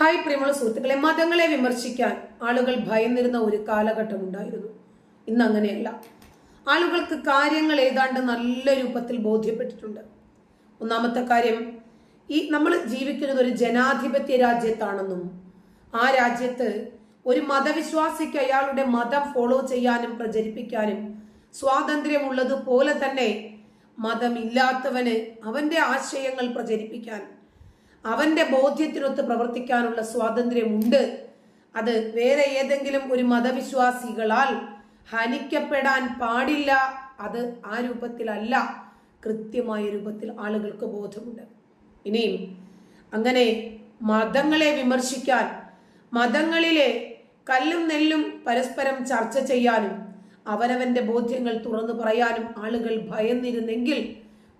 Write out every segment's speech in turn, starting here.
Hi പ്രിയമുള്ള സുഹൃത്തുക്കളെ മതങ്ങളെ വിമർശിക്കാൻ ആളുകൾ ഭയന്നിരുന്ന ഒരു കാലഘട്ടം ഉണ്ടായിരുന്നു. ഇന്ന് അങ്ങനെയല്ല. ആളുകൾക്ക് കാര്യങ്ങൾ ഏതാണ്ട് നല്ല രൂപത്തിൽ ബോധ്യപ്പെട്ടിട്ടുണ്ട്. ഒന്നാമത്തെ കാര്യം ഈ നമ്മൾ ജീവിക്കുന്നത് ഒരു ജനാധിപത്യ രാജ്യത്താണെന്നും ആ രാജ്യത്ത് ഒരു മതവിശ്വാസിക്ക് അയാളുടെ മതം ഫോളോ ചെയ്യാനും പ്രചരിപ്പിക്കാനും സ്വാതന്ത്ര്യമുള്ളതുപോലെ തന്നെ മതമില്ലാത്തവന് അവന്റെ ആശയങ്ങൾ പ്രചരിപ്പിക്കാൻ അവന്റെ ബോധ്യത്തിനൊത്ത് പ്രവർത്തിക്കാനുള്ള സ്വാതന്ത്ര്യമുണ്ട്. അത് വേറെ ഏതെങ്കിലും ഒരു മതവിശ്വാസികളാൽ ഹനിക്കപ്പെടാൻ പാടില്ല. അത് ആ രൂപത്തിലല്ല. കൃത്യമായ രൂപത്തിൽ ആളുകൾക്ക് ബോധമുണ്ട്. ഇനിയും അങ്ങനെ മതങ്ങളെ വിമർശിക്കാൻ മതങ്ങളിലെ കല്ലും നെല്ലും പരസ്പരം ചർച്ച ചെയ്യാനും അവനവന്റെ ബോധ്യങ്ങൾ തുറന്നു പറയാനും ആളുകൾ ഭയന്നിരുന്നെങ്കിൽ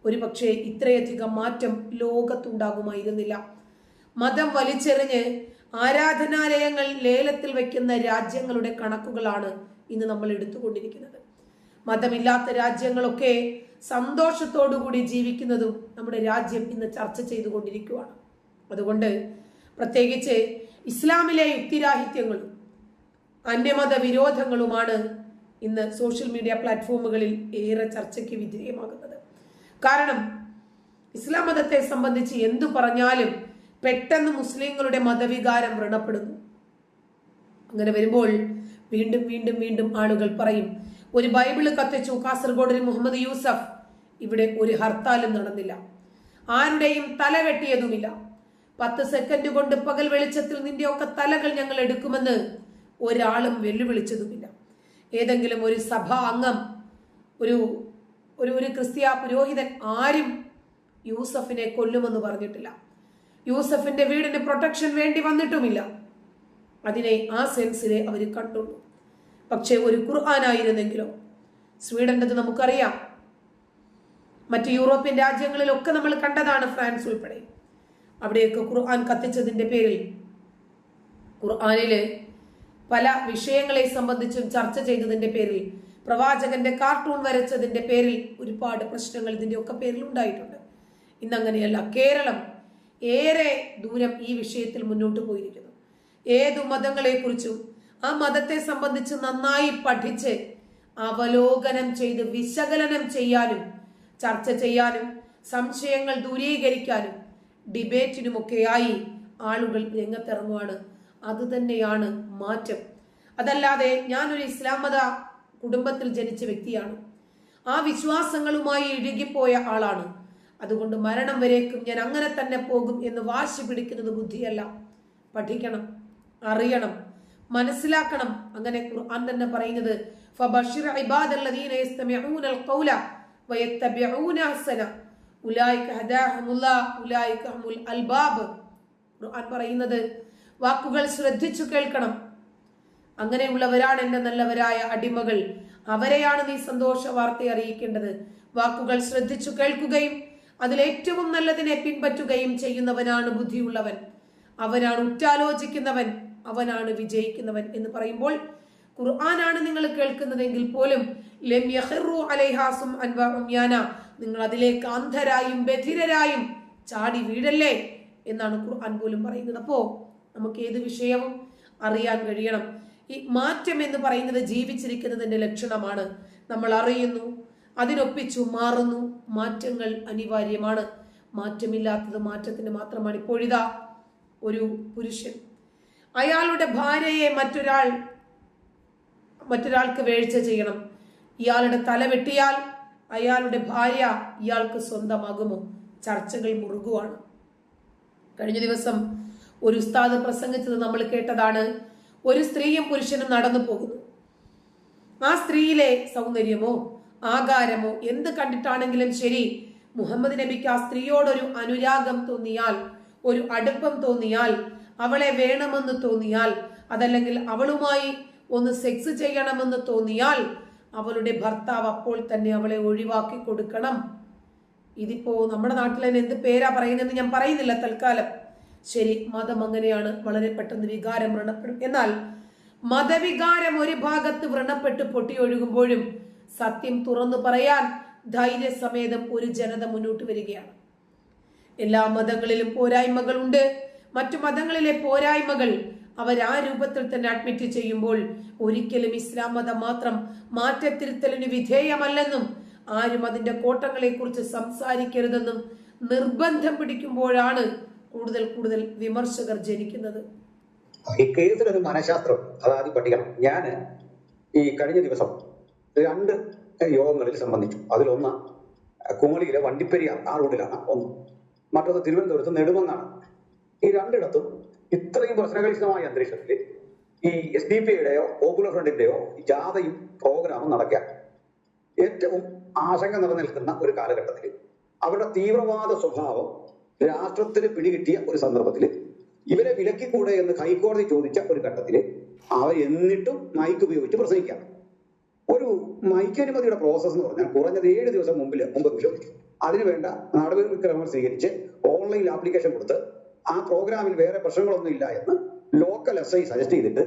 ഒരുപക്ഷെ ഇത്രയധികം മാറ്റം ലോകത്തുണ്ടാകുമായിരുന്നില്ല. മതം വലിച്ചെറിഞ്ഞ് ആരാധനാലയങ്ങൾ ലേലത്തിൽ വയ്ക്കുന്ന രാജ്യങ്ങളുടെ കണക്കുകളാണ് ഇന്ന് നമ്മൾ എടുത്തുകൊണ്ടിരിക്കുന്നത്. മതമില്ലാത്ത രാജ്യങ്ങളൊക്കെ സന്തോഷത്തോടുകൂടി ജീവിക്കുന്നതും നമ്മുടെ രാജ്യം ഇന്ന് ചർച്ച ചെയ്തുകൊണ്ടിരിക്കുകയാണ് അതുകൊണ്ട് പ്രത്യേകിച്ച് ഇസ്ലാമിലെ യുക്തിരാഹിത്യങ്ങളും അന്യമത വിരോധങ്ങളുമാണ് ഇന്ന് സോഷ്യൽ മീഡിയ പ്ലാറ്റ്ഫോമുകളിൽ ഏറെ ചർച്ചയ്ക്ക് വിധേയമാകുന്നത്. കാരണം ഇസ്ലാം മതത്തെ സംബന്ധിച്ച് എന്തു പറഞ്ഞാലും പെട്ടെന്ന് മുസ്ലിങ്ങളുടെ മതവികാരം വ്രണപ്പെടുന്നു. അങ്ങനെ വരുമ്പോൾ വീണ്ടും വീണ്ടും വീണ്ടും ആളുകൾ പറയും ഒരു ബൈബിൾ കത്തിച്ചു കാസർഗോഡിൽ മുഹമ്മദ് യൂസഫ്. ഇവിടെ ഒരു ഹർത്താലും നടന്നില്ല. ആരുടെയും തല വെട്ടിയതുമില്ല. പത്ത് സെക്കൻഡ് കൊണ്ട് പകൽ വെളിച്ചത്തിൽ നിന്റെയൊക്കെ തലകൾ ഞങ്ങൾ എടുക്കുമെന്ന് ഒരാളും വെല്ലുവിളിച്ചതുമില്ല. ഏതെങ്കിലും ഒരു സഭാ അംഗം ഒരു ഒരു ഒരു ക്രിസ്തീയ പുരോഹിതൻ ആരും യൂസഫിനെ കൊല്ലുമെന്ന് പറഞ്ഞിട്ടില്ല. യൂസഫിന്റെ വീടിന് പ്രൊട്ടക്ഷൻ വേണ്ടി വന്നിട്ടുമില്ല. അതിനെ ആ സെൻസിലെ അവർ കണ്ടുള്ളൂ. പക്ഷെ ഒരു ഖുർആാനായിരുന്നെങ്കിലോ? സ്വീഡന്റെത് നമുക്കറിയാം. മറ്റ് യൂറോപ്യൻ രാജ്യങ്ങളിലൊക്കെ നമ്മൾ കണ്ടതാണ് ഫ്രാൻസ് ഉൾപ്പെടെ. അവിടെയൊക്കെ ഖുർആൻ കത്തിച്ചതിന്റെ പേരിൽ. ഖുർആാനിൽ പല വിഷയങ്ങളെ സംബന്ധിച്ചും ചർച്ച ചെയ്തതിന്റെ പേരിൽ പ്രവാചകന്റെ കാർട്ടൂൺ വരച്ചതിന്റെ പേരിൽ ഒരുപാട് പ്രശ്നങ്ങൾ ഇതിന്റെ ഒക്കെ പേരിൽ ഉണ്ടായിട്ടുണ്ട്. ഇന്നങ്ങനെയല്ല കേരളം ഏറെ ദൂരം ഈ വിഷയത്തിൽ മുന്നോട്ട് പോയിരിക്കുന്നു. ഏതു മതങ്ങളെക്കുറിച്ചും ആ മതത്തെ സംബന്ധിച്ച് നന്നായി പഠിച്ച് അവലോകനം ചെയ്ത് വിശകലനം ചെയ്യാനും ചർച്ച ചെയ്യാനും സംശയങ്ങൾ ദൂരീകരിക്കാനും ഡിബേറ്റിനുമൊക്കെയായി ആളുകൾ രംഗത്തിറങ്ങുവാണ്. അത് തന്നെയാണ് മാറ്റം. അതല്ലാതെ ഞാനൊരു ഇസ്ലാം മത കുടുംബത്തിൽ ജനിച്ച വ്യക്തിയാണ്. ആ വിശ്വാസങ്ങളുമായി ഇഴുകിപ്പോയ ആളാണ്. അതുകൊണ്ട് മരണം വരേക്കും ഞാൻ അങ്ങനെ തന്നെ പോകും എന്ന് വാശി പിടിക്കുന്നത് ബുദ്ധിയല്ല. പഠിക്കണം അറിയണം മനസ്സിലാക്കണം. അങ്ങനെ ഖുർആൻ തന്നെ പറയുന്നത് ഇബാദല്ലദീന ഖൗല ഉലൈക അൽബാബ്. ഖുർആൻ പറയുന്നത് വാക്കുകൾ ശ്രദ്ധിച്ചു കേൾക്കണം അങ്ങനെയുള്ളവരാണ് എന്റെ നല്ലവരായ അടിമകൾ. അവരെയാണ് നീ സന്തോഷ വാർത്ത അറിയിക്കേണ്ടത്. വാക്കുകൾ ശ്രദ്ധിച്ചു കേൾക്കുകയും അതിലേറ്റവും നല്ലതിനെ പിൻപറ്റുകയും ചെയ്യുന്നവനാണ് ബുദ്ധിയുള്ളവൻ. അവനാണ് ഉറ്റാലോചിക്കുന്നവൻ. അവനാണ് വിജയിക്കുന്നവൻ എന്ന് പറയുമ്പോൾ ഖുർആനാണ് നിങ്ങൾ കേൾക്കുന്നതെങ്കിൽ പോലും നിങ്ങൾ അതിലേക്ക് അന്ധരായും ബധിരരായും ചാടി വീഴല്ലേ എന്നാണ് ഖുർആൻ പോലും പറയുന്നത്. അപ്പോ നമുക്ക് ഏത് വിഷയവും അറിയാൻ കഴിയണം. ഈ മാറ്റം എന്ന് പറയുന്നത് ജീവിച്ചിരിക്കുന്നതിന്റെ ലക്ഷണമാണ്. നമ്മൾ അറിയുന്നു അതിനൊപ്പിച്ചു മാറുന്നു. മാറ്റങ്ങൾ അനിവാര്യമാണ്. മാറ്റമില്ലാത്തത് മാറ്റത്തിന് മാത്രമാണ്. ഇപ്പോഴിതാ ഒരു പുരുഷൻ. അയാളുടെ ഭാര്യയെ മറ്റൊരാൾ മറ്റൊരാൾക്ക് വേഴ്ച ചെയ്യണം. ഇയാളുടെ തല വെട്ടിയാൽ അയാളുടെ ഭാര്യ ഇയാൾക്ക് സ്വന്തമാകുമോ? ചർച്ചകൾ മുറുകുവാണ്. കഴിഞ്ഞ ദിവസം ഒരു ഉസ്താദ് പ്രസംഗിച്ചത് നമ്മൾ കേട്ടതാണ്. ഒരു സ്ത്രീയും പുരുഷനും നടന്നു പോകുന്നു. ആ സ്ത്രീയിലെ സൗന്ദര്യമോ ആകാരമോ എന്ത് കണ്ടിട്ടാണെങ്കിലും ശരി മുഹമ്മദ് നബിക്ക് ആ സ്ത്രീയോടൊരു അനുരാഗം തോന്നിയാൽ ഒരു അടുപ്പം തോന്നിയാൽ അവളെ വേണമെന്ന് തോന്നിയാൽ അതല്ലെങ്കിൽ അവളുമായി ഒന്ന് സെക്സ് ചെയ്യണമെന്ന് തോന്നിയാൽ അവളുടെ ഭർത്താവ് അപ്പോൾ തന്നെ അവളെ ഒഴിവാക്കി കൊടുക്കണം. ഇതിപ്പോ നമ്മുടെ നാട്ടിൽ തന്നെ എന്ത് പേരാ പറയുന്നതെന്ന് ഞാൻ പറയുന്നില്ല തൽക്കാലം. ശരി മതം അങ്ങനെയാണ്. വളരെ പെട്ടെന്ന് വികാരം വ്രണപ്പെടും. എന്നാൽ മതവികാരം ഒരു ഭാഗത്ത് വ്രണപ്പെട്ട് പൊട്ടിയൊഴുകുമ്പോഴും സത്യം തുറന്നു പറയാൻ ധൈര്യസമേതം ഒരു ജനത മുന്നോട്ട് വരികയാണ്. എല്ലാ മതങ്ങളിലും പോരായ്മകളുണ്ട് മറ്റു മതങ്ങളിലെ പോരായ്മകൾ അവർ ആ രൂപത്തിൽ തന്നെ അഡ്മിറ്റ് ചെയ്യുമ്പോൾ ഒരിക്കലും ഇസ്ലാം മതം മാത്രം മാറ്റത്തിരുത്തലിന് വിധേയമല്ലെന്നും ആരും അതിന്റെ കോട്ടങ്ങളെ കുറിച്ച് സംസാരിക്കരുതെന്നും നിർബന്ധം പിടിക്കുമ്പോഴാണ് കൂടുതൽ കൂടുതൽ വിമർശകർ ജനിക്കുന്നത്? ഈ കേസിലൊരു മനഃശാസ്ത്രം അതാദ്യം പഠിക്കണം. ഞാൻ ഈ കഴിഞ്ഞ ദിവസം രണ്ട് യോഗങ്ങളിൽ സംബന്ധിച്ചു. അതിലൊന്ന് കുമളിയിലെ വണ്ടിപ്പെരിയാർ ആ റോഡിലാണ് ഒന്ന്. മറ്റൊന്ന് തിരുവനന്തപുരത്ത് നെടുമങ്ങാണ് ഈ രണ്ടിടത്തും ഇത്രയും പ്രശ്നകലുഷിതമായ അന്തരീക്ഷത്തിൽ ഈ എസ് ഡി പി യുടെയോ പോപ്പുലർ ഫ്രണ്ടിന്റെയോ ജാഥയും പ്രോഗ്രാമും നടക്കാൻ ഏറ്റവും ആശങ്ക നിലനിൽക്കുന്ന ഒരു കാലഘട്ടത്തിൽ അവരുടെ തീവ്രവാദ സ്വഭാവം രാഷ്ട്രത്തിന് പിടികിട്ടിയ ഒരു സന്ദർഭത്തിൽ ഇവരെ വിലക്കിക്കൂടെ എന്ന് ഹൈക്കോടതി ചോദിച്ച ഒരു ഘട്ടത്തിൽ അവർ എന്നിട്ടും മൈക്ക് ഉപയോഗിച്ച് പ്രസംഗിക്കാം. ഒരു മൈക്ക് അനുമതിയുടെ പ്രോസസ്സ് എന്ന് പറഞ്ഞാൽ കുറഞ്ഞത് ഏഴ് ദിവസം മുമ്പിൽ മുമ്പെങ്കിലും അതിനുവേണ്ട നടപടിക്രമങ്ങൾ സ്വീകരിച്ച് ഓൺലൈൻ ആപ്ലിക്കേഷൻ കൊടുത്ത് ആ പ്രോഗ്രാമിൽ വേറെ പ്രശ്നങ്ങളൊന്നും ഇല്ല എന്ന് ലോക്കൽ എസ് ഐ സജസ്റ്റ് ചെയ്തിട്ട്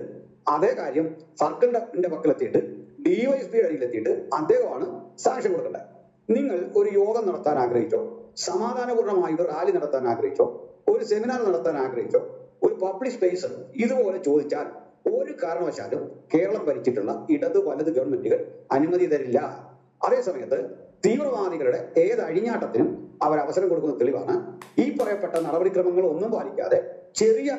അതേ കാര്യം സർക്കിളിന്റെ പക്കലെത്തിയിട്ട് ഡിവൈഎസ്പിയുടെ അടിയിലെത്തിയിട്ട് അദ്ദേഹമാണ് സാക്ഷ്യം കൊടുക്കേണ്ടത്. നിങ്ങൾ ഒരു യോഗം നടത്താൻ ആഗ്രഹിച്ചോ? സമാധാനപൂർണമായി ഒരു റാലി നടത്താൻ ആഗ്രഹിച്ചോ ഒരു സെമിനാർ നടത്താൻ ആഗ്രഹിച്ചോ ഒരു പബ്ലിക് സ്പേസ് ഇതുപോലെ ചോദിച്ചാൽ ഒരു കാരണവശാലും കേരളം ഭരിച്ചിട്ടുള്ള ഇടത് വലത് ഗവൺമെന്റുകൾ അനുമതി തരില്ല. അതേസമയത്ത് തീവ്രവാദികളുടെ ഏത് അഴിഞ്ഞാട്ടത്തിനും അവർ അവസരം കൊടുക്കുന്ന തെളിവാണ് ഈ പറയപ്പെട്ട നടപടിക്രമങ്ങൾ ഒന്നും പാലിക്കാതെ ചെറിയ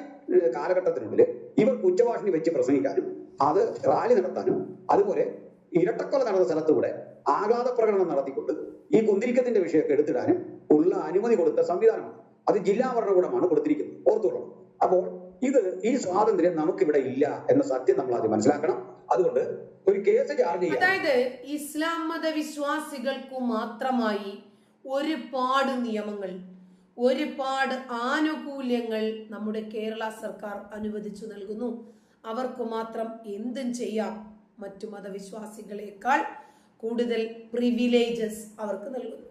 കാലഘട്ടത്തിനുള്ളിൽ ഇവർ ഉച്ചഭാഷണി വെച്ച് പ്രസംഗിക്കാനും അത് റാലി നടത്താനും അതുപോലെ ഇരട്ടക്കൊല നടന്ന സ്ഥലത്തൂടെ ആഘാത പ്രകടനം നടത്തിക്കൊണ്ട് ഈ കുന്തിരിക്കത്തിന്റെ വിഷയമൊക്കെ എടുത്തിടാനും ഉള്ള അനുമതി കൊടുത്ത സംവിധാനമാണ്. അത് ജില്ലാ ഭരണകൂടമാണ് കൊടുത്തിരിക്കുന്നത്. ഓർത്തോളണം അപ്പോൾ ഇത് ഈ സ്വാതന്ത്ര്യം നമുക്കിവിടെ ഇല്ല എന്ന സത്യം നമ്മൾ ആദ്യം മനസ്സിലാക്കണം. അതുകൊണ്ട് ഒരു കേസ് ചാർജ് അതായത് ഇസ്ലാം മത വിശ്വാസികൾക്കു മാത്രമായി ഒരുപാട് നിയമങ്ങൾ ഒരുപാട് ആനുകൂല്യങ്ങൾ നമ്മുടെ കേരള സർക്കാർ അനുവദിച്ചു നൽകുന്നു. അവർക്ക് മാത്രം എന്തും ചെയ്യാം മറ്റു മതവിശ്വാസികളെക്കാൾ കൂടുതൽ പ്രിവിലേജസ് അവർക്ക് നൽകുന്നു.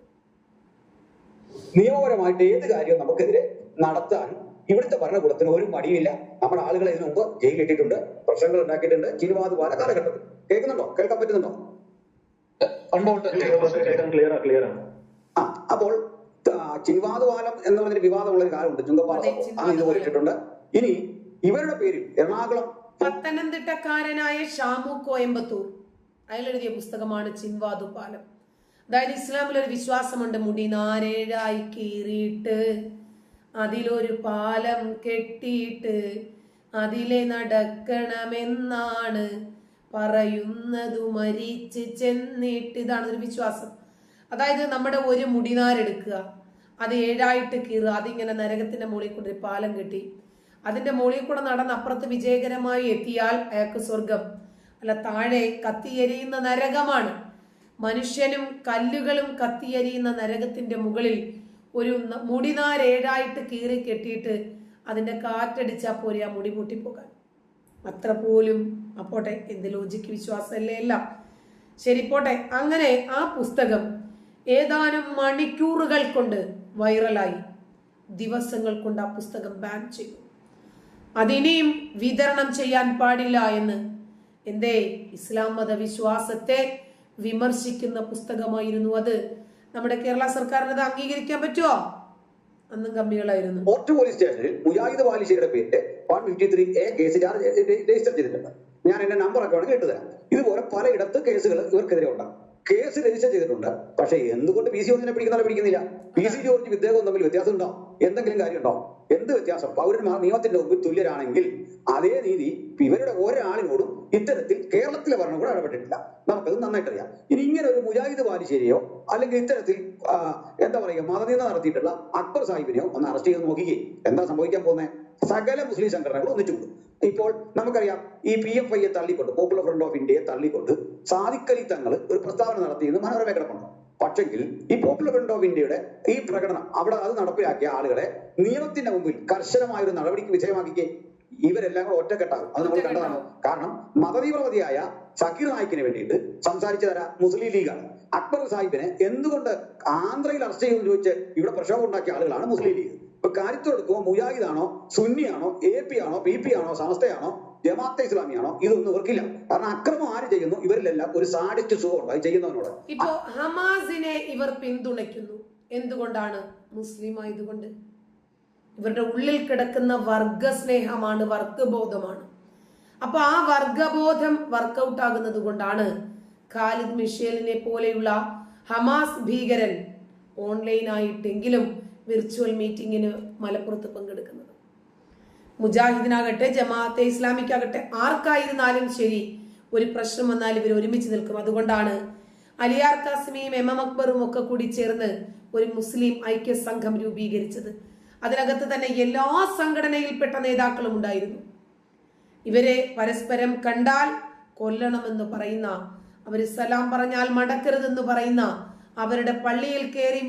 നിയമപരമായിട്ട് ഏത് കാര്യവും നമുക്കെതിരെ നടത്താൻ ഇവിടുത്തെ ഭരണകൂടത്തിന് ഒരു മടിയില്ല നമ്മുടെ ആളുകളെ ഇതിനു മുമ്പ് ജയിലിട്ടിട്ടുണ്ട് പ്രശ്നങ്ങൾ ഉണ്ടാക്കിയിട്ടുണ്ട്. ചിരുവാത് പല കാലഘട്ടത്തിൽ. കേൾക്കുന്നുണ്ടോ? കേൾക്കാൻ പറ്റുന്നുണ്ടോ? ആ അപ്പോൾ ചിൻവാദ് പാലം എന്ന് പറഞ്ഞൊരു വിവാദമുള്ള ഒരു കാലമുണ്ട്. ചുങ്കപ്പാറ ആ ഇട്ടിട്ടുണ്ട്. ഇനി ഇവരുടെ പേരിൽ എറണാകുളം പത്തനംതിട്ടക്കാരനായ ഷാമു കോയമ്പത്തൂർ. അയാളെഴുതിയ പുസ്തകമാണ് ചിൻവാദു പാലം. അതായത് ഇസ്ലാമിൽ ഒരു വിശ്വാസമുണ്ട്. മുടി നാരേഴായി കീറിയിട്ട് അതിലൊരു പാലം കെട്ടിയിട്ട് അതിലെ നടക്കണമെന്നാണ് പറയുന്നത്. മരിച്ച് ചെന്നിട്ട് ഇതാണ് ഒരു വിശ്വാസം. അതായത് നമ്മുടെ ഒരു മുടിനാരെടുക്കുക അത് ഏഴായിട്ട് കീറുക അതിങ്ങനെ നരകത്തിന്റെ മുകളിൽ കൂടെ ഒരു പാലം കെട്ടി അതിന്റെ മുകളിൽ കൂടെ നടന്ന് അപ്പുറത്ത് വിജയകരമായി എത്തിയാൽ അയാൾക്ക് സ്വർഗം അല്ല താഴെ കത്തിയെരിയുന്ന നരകമാണ്. മനുഷ്യനും കല്ലുകളും കത്തിയരിയുന്ന നരകത്തിന്റെ മുകളിൽ ഒരു മുടിനാരേഴായിട്ട് കീറി കെട്ടിയിട്ട് അതിന്റെ കാറ്റടിച്ചാൽ പോരെ ആ മുടി പൊട്ടിപ്പോകാൻ. അത്ര പോലും അപ്പോട്ടെ എന്ത് ലോജിക്ക് വിശ്വാസമല്ലേ അല്ല ശരി പോട്ടെ. അങ്ങനെ ആ പുസ്തകം ഏതാനും മണിക്കൂറുകൾ കൊണ്ട് വൈറലായി. ദിവസങ്ങൾ കൊണ്ട് ആ പുസ്തകം ബാൻ ചെയ്തു. അതിനെയും വിതരണം ചെയ്യാൻ പാടില്ല എന്ന് എന്തേ ഇസ്ലാം മത വിശ്വാസത്തെ വിമർശിക്കുന്ന പുസ്തകമായിരുന്നു അത്. നമ്മുടെ കേരള സർക്കാരിന് അത് അംഗീകരിക്കാൻ പറ്റുമോ അന്നും കമ്പികളായിരുന്നു ഫോർട്ട് പോലീസ് സ്റ്റേഷനിൽ മുജാഹിദ് പേരിൽ one fifty three A case register ചെയ്തിട്ടുണ്ട്. ഞാൻ എന്റെ നമ്പർ ഒക്കെ വേണമെങ്കിൽ ഇട്ടുതരാം ഇതുപോലെ പലയിടത്ത് കേസുകൾ ഇവർക്കെതിരെ ഉണ്ട് കേസ് രജിസ്റ്റർ ചെയ്തിട്ടുണ്ട്. പക്ഷെ എന്തുകൊണ്ട് പി സി ജോർജിനെ പിടിക്കുന്നവരെ പിടിക്കുന്നില്ല? പി സി ജോർജ് വിദ്യാഭ്യാസം തമ്മിൽ വ്യത്യാസം ഉണ്ടോ എന്തെങ്കിലും കാര്യമുണ്ടോ? എന്ത് വ്യത്യാസം? പൗരന്മാർ നിയമത്തിന്റെ മുമ്പിൽ തുല്യരാണെങ്കിൽ അതേ നീതി ഇവരുടെ ഒരാളിനോടും ഇത്തരത്തിൽ കേരളത്തിലെ ഭരണകൂടം ഇടപെട്ടിട്ടില്ല. നമുക്കത് നന്നായിട്ടറിയാം. ഇനി ഇങ്ങനെ ഒരു മുജാഹിദ് ബാലിശ്ശേരിയോ അല്ലെങ്കിൽ ഇത്തരത്തിൽ എന്താ പറയുക മതനിന്ദ നടത്തിയിട്ടുള്ള അക്ബർ സാഹിബിനെയോ ഒന്ന് അറസ്റ്റ് ചെയ്ത് നോക്കിക്കേ. എന്താ സംഭവിക്കാൻ പോകുന്നത്? സകല മുസ്ലിം സംഘടനകൾ ഒന്നിച്ചുകൂടും ഇപ്പോൾ നമുക്കറിയാം ഈ പി എഫ് ഐയെ തള്ളിക്കൊണ്ട് പോപ്പുലർ ഫ്രണ്ട് ഓഫ് ഇന്ത്യയെ തള്ളിക്കൊണ്ട് സാദിഖലി തങ്ങൾ ഒരു പ്രസ്താവന നടത്തിയെന്ന് മനോരമ കിടപ്പുണ്ട്. പക്ഷെങ്കിൽ ഈ പോപ്പുലർ ഫ്രണ്ട് ഓഫ് ഇന്ത്യയുടെ ഈ പ്രകടനം അവിടെ അത് നടപ്പിലാക്കിയ ആളുകളെ നിയമത്തിന്റെ മുമ്പിൽ കർശനമായ ഒരു നടപടിക്ക് വിധേയമാക്കിക്കേ. ഇവരെല്ലാം കൂടെ ഒറ്റക്കെട്ടാകും. അത് നമ്മൾ കണ്ടതാണ്. കാരണം മതതീവ്രവാദിയായ സക്കീർ നായിക്കിന് വേണ്ടിയിട്ട് സംസാരിച്ചു തരാ മുസ്ലിം ലീഗാണ്. അക്ബർ സാഹിബിനെ എന്തുകൊണ്ട് ആന്ധ്രയിൽ അറസ്റ്റ് ചെയ്യുമെന്ന് ചോദിച്ച് ഇവിടെ പ്രക്ഷോഭം ഉണ്ടാക്കിയ ആളുകളാണ് മുസ്ലിം ലീഗ്. ഇപ്പൊ കാര്യത്തിലെടുക്കുമ്പോൾ മുജാഹിദാണോ സുന്നിയാണോ എ പി ആണോ പി പി ആണോ സമസ്തയാണോ ജമാഅത്തെ ഇസ്ലാമിയാണോ ഇതൊന്നും ഇവർക്കില്ല. കാരണം അക്രമം ആര് ചെയ്യുന്നു? ഇവരിലെല്ലാം ഒരു സാഡിസ്റ്റ് സുഖമുണ്ട്. അത് ചെയ്യുന്നവനോട്. ഇപ്പോ ഹമാസിനെ ഇവർ പിന്തുണയ്ക്കുന്നു. എന്തുകൊണ്ടാണ്? മുസ്ലിം ആയതുകൊണ്ട് ഇവരുടെ ഉള്ളിൽ കിടക്കുന്ന വർഗ സ്നേഹമാണ് വർഗബോധമാണ്. അപ്പൊ ആ വർഗബോധം വർക്കൗട്ട് ആകുന്നത് കൊണ്ടാണ് ഖാലിദ് മിഷേലിനെ പോലെയുള്ള ഹമാസ് ഭീകരൻ ഓൺലൈനായിട്ടെങ്കിലും വിർച്വൽ മീറ്റിംഗിന് മലപ്പുറത്ത് പങ്കെടുക്കുന്നത്. മുജാഹിദിനാകട്ടെ ജമാഅത്തെ ഇസ്ലാമിക്കാകട്ടെ ആർക്കായിരുന്നാലും ശരി ഒരു പ്രശ്നം വന്നാൽ ഇവർ ഒരുമിച്ച് നിൽക്കും. അതുകൊണ്ടാണ് അലിയാർ കാസിമിയും എം എം അക്ബറും ഒക്കെ കൂടി ചേർന്ന് ഒരു മുസ്ലിം ഐക്യ സംഘം രൂപീകരിച്ചത്. അതിനകത്ത് തന്നെ എല്ലാ സംഘടനയിൽപ്പെട്ട നേതാക്കളും ഉണ്ടായിരുന്നു. ഇവരെ പരസ്പരം കണ്ടാൽ കൊല്ലണമെന്ന് പറയുന്ന അവർ സലാം പറഞ്ഞാൽ മടക്കരുതെന്ന് പറയുന്ന അവരുടെ പള്ളിയിൽ കയറി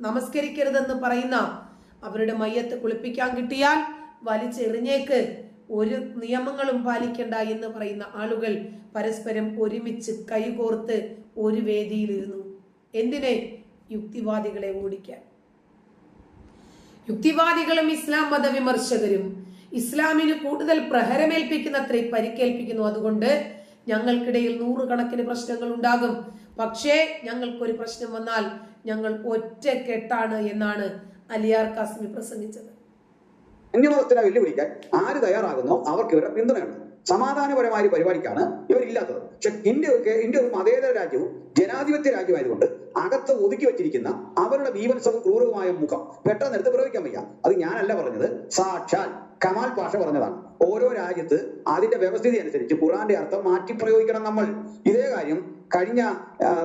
നമസ്കരിക്കരുതെന്ന് പറയുന്ന അവരുടെ മയ്യത്ത് കുളിപ്പിക്കാൻ കിട്ടിയാൽ വലിച്ചെറിഞ്ഞേക്ക് ഒരു നിയമങ്ങളും പാലിക്കണ്ട എന്ന് പറയുന്ന ആളുകൾ പരസ്പരം ഒരുമിച്ച് കൈകോർത്ത് ഒരു വേദിയിലിരുന്നു. എന്തിനെ? യുക്തിവാദികളെ ഓടിക്കാൻ. യുക്തിവാദികളും ഇസ്ലാം മതവിമർശകരും ഇസ്ലാമിന് കൂടുതൽ പ്രഹരമേൽപ്പിക്കുന്ന അത്രയും പരിക്കേൽപ്പിക്കുന്നു. അതുകൊണ്ട് ഞങ്ങൾക്കിടയിൽ നൂറുകണക്കിന് പ്രശ്നങ്ങൾ ഉണ്ടാകും. പക്ഷേ ഞങ്ങൾക്കൊരു പ്രശ്നം വന്നാൽ ഞങ്ങൾ ഒറ്റക്കെട്ടാണ് എന്നാണ് അലിയാർ കാസ്മി പ്രസംഗിച്ചത്. അന്യമതത്തിനെ വെല്ലുവിളിക്കാൻ ആര് തയ്യാറാകുന്നോ അവർക്ക് ഇവരുടെ പിന്തുണയുണ്ട്. സമാധാനപരമായ പരിപാടിക്കാണ് ഇവരില്ലാത്തത്. പക്ഷെ ഇന്ത്യ ഇന്ത്യ ഒരു മതേതര രാജ്യവും ജനാധിപത്യ രാജ്യമായതുകൊണ്ട് അകത്ത് ഒതുക്കി വെച്ചിരിക്കുന്ന അവരുടെ ഭീവത്സവും ക്രൂരവുമായ മുഖം പെട്ടെന്ന് എടുത്ത് പ്രയോഗിക്കാൻ വയ്യ. അത് ഞാനല്ല പറഞ്ഞത് സാക്ഷാൽ കമാൽ പാഷ പറഞ്ഞതാണ്. ഓരോ രാജ്യത്ത് അതിന്റെ വ്യവസ്ഥിതി അനുസരിച്ച് ഖുറാന്റെ അർത്ഥം മാറ്റി പ്രയോഗിക്കണം നമ്മൾ. ഇതേ കാര്യം കഴിഞ്ഞ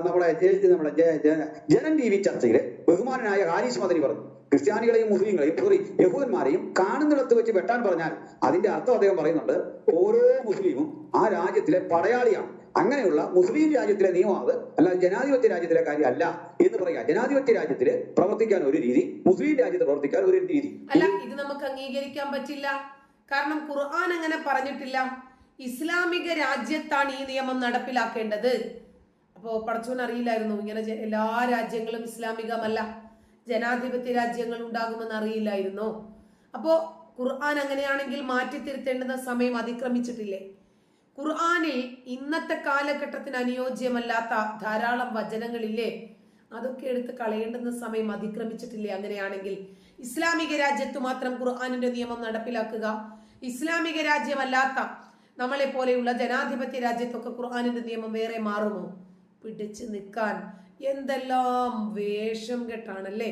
നമ്മുടെ നമ്മുടെ ജെ- ജെ- ജനൻ ടി വി ചർച്ചയിൽ ബഹുമാനായ ഹാരിസ് മദനി പറഞ്ഞു. ക്രിസ്ത്യാനികളെയും മുസ്ലിങ്ങളെയും സോറി യഹൂദന്മാരെയും കാണുന്നിടത്ത് വെച്ച് വെട്ടാൻ പറഞ്ഞാൽ അതിന്റെ അർത്ഥം അദ്ദേഹം പറയുന്നുണ്ട് ഓരോ മുസ്ലിമും ആ രാജ്യത്തിലെ പടയാളിയാണ്. അങ്ങനെയുള്ള മുസ്ലിം രാജ്യത്തിലെ നിയമം അല്ലാതെ ജനാധിപത്യ രാജ്യത്തിലെ കാര്യമല്ല എന്ന് പറയാം. ജനാധിപത്യ രാജ്യത്തിൽ പ്രവർത്തിക്കാൻ ഒരു രീതി മുസ്ലിം രാജ്യത്ത് പ്രവർത്തിക്കാൻ ഒരു രീതി. അല്ല ഇത് നമുക്ക് അംഗീകരിക്കാൻ പറ്റില്ല. കാരണം ഖുർആൻ അങ്ങനെ പറഞ്ഞിട്ടില്ല. ഇസ്ലാമിക രാജ്യത്താണ് ഈ നിയമം നടപ്പിലാക്കേണ്ടത്. അപ്പോ പടച്ചോൻ അറിയില്ലായിരുന്നു. ഇങ്ങനെ എല്ലാ രാജ്യങ്ങളും ഇസ്ലാമികമല്ല. ജനാധിപത്യ രാജ്യങ്ങൾ ഉണ്ടാകുമെന്ന് അറിയില്ലായിരുന്നു. അപ്പോൾ ഖുർആൻ അങ്ങനെയാണെങ്കിൽ മാറ്റിത്തിരുത്തേണ്ടുന്ന സമയം അതിക്രമിച്ചിട്ടില്ലേ? ഖുർആാനിൽ ഇന്നത്തെ കാലഘട്ടത്തിന് അനുയോജ്യമല്ലാത്ത ധാരാളം വചനങ്ങളില്ലേ? അതൊക്കെ എടുത്ത് കളയേണ്ടുന്ന സമയം അതിക്രമിച്ചിട്ടില്ലേ അങ്ങനെയാണെങ്കിൽ? ഇസ്ലാമിക രാജ്യത്ത് മാത്രം ഖുർആാനിന്റെ നിയമം നടപ്പിലാക്കുക. ഇസ്ലാമിക രാജ്യമല്ലാത്ത നമ്മളെ പോലെയുള്ള ജനാധിപത്യ രാജ്യത്തൊക്കെ ഖുർആാനിന്റെ നിയമം വേറെ മാറുമോ? പിടിച്ചു നിൽക്കാൻ എന്തെല്ലാം വേഷം കെട്ടാണല്ലേ?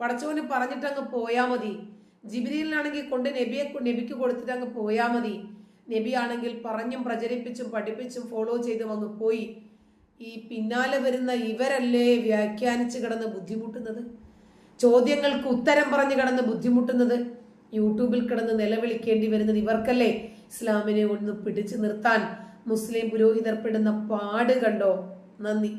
പടച്ചവന് പറഞ്ഞിട്ട് അങ്ങ് പോയാൽ മതി. ജിബിരിയിലാണെങ്കിൽ കൊണ്ട് നബിയെ നബിക്ക് കൊടുത്തിട്ട് അങ്ങ് പോയാൽ മതി. നബി ആണെങ്കിൽ പറഞ്ഞും പ്രചരിപ്പിച്ചും പഠിപ്പിച്ചും ഫോളോ ചെയ്തും അങ്ങ് പോയി. ഈ പിന്നാലെ വരുന്ന ഇവരല്ലേ വ്യാഖ്യാനിച്ച് കിടന്ന് ബുദ്ധിമുട്ടുന്നത്? ചോദ്യങ്ങൾക്ക് ഉത്തരം പറഞ്ഞ് കിടന്ന് ബുദ്ധിമുട്ടുന്നത്? യൂട്യൂബിൽ കിടന്ന് നിലവിളിക്കേണ്ടി വരുന്നത് ഇവർക്കല്ലേ? ഇസ്ലാമിനെ ഒന്ന് പിടിച്ചു നിർത്താൻ മുസ്ലിം പുരോഹിതർ പെടുന്ന പാട് കണ്ടോ? നന്ദി.